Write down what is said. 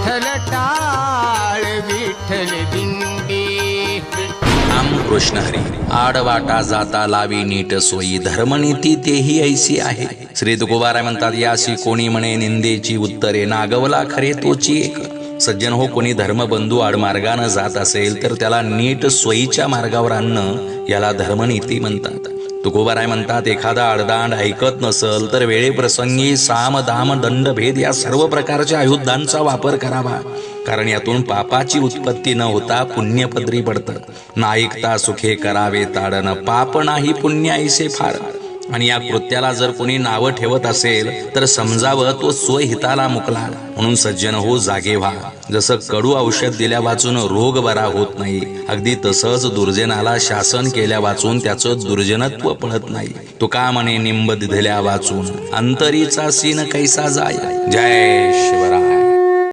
विठ्ठल टाळ विठ्ठल दिंडी राम कृष्ण हरी आडवाटा जाता लावी नीट सोयी धर्मनीती तेही ऐसी आहे. श्री तुकोबारा म्हणतात यासी कोणी म्हणे निंदेची उत्तरे नागवला खरे तोची एक. सज्जन हो कोणी धर्मबंधू आडमार्गानं जात असेल तर त्याला नीट सोयीच्या मार्गावर आणणं याला धर्मनीती म्हणतात. तुकोबाराय म्हणतात एखादा अडदांड ऐकत नसल तर वेळेप्रसंगी साम दाम दंड भेद या सर्व प्रकारच्या आयुधांचा वापर करावा. कारण यातून पापाची उत्पत्ती न होता पुण्यपदरी पडतं ना ऐकता सुखे करावे ताडन पाप नाही पुण्य ऐसे फार. आणि या कृत्याला जर कोणी नावं ठेवत असेल तर समजावं तो स्वहिताला मुकला. म्हणून सज्जन हो जागे व्हा. जसं कडू औषध दिल्या वाचून रोग बरा होत नाही अगदी तसंच दुर्जनाला शासन केल्या वाचून त्याचं दुर्जनत्व पळत नाही. तो का म्हणे निंब दिधल्या वाचून अंतरीचा सीन कैसा जाय. जय शिवराय.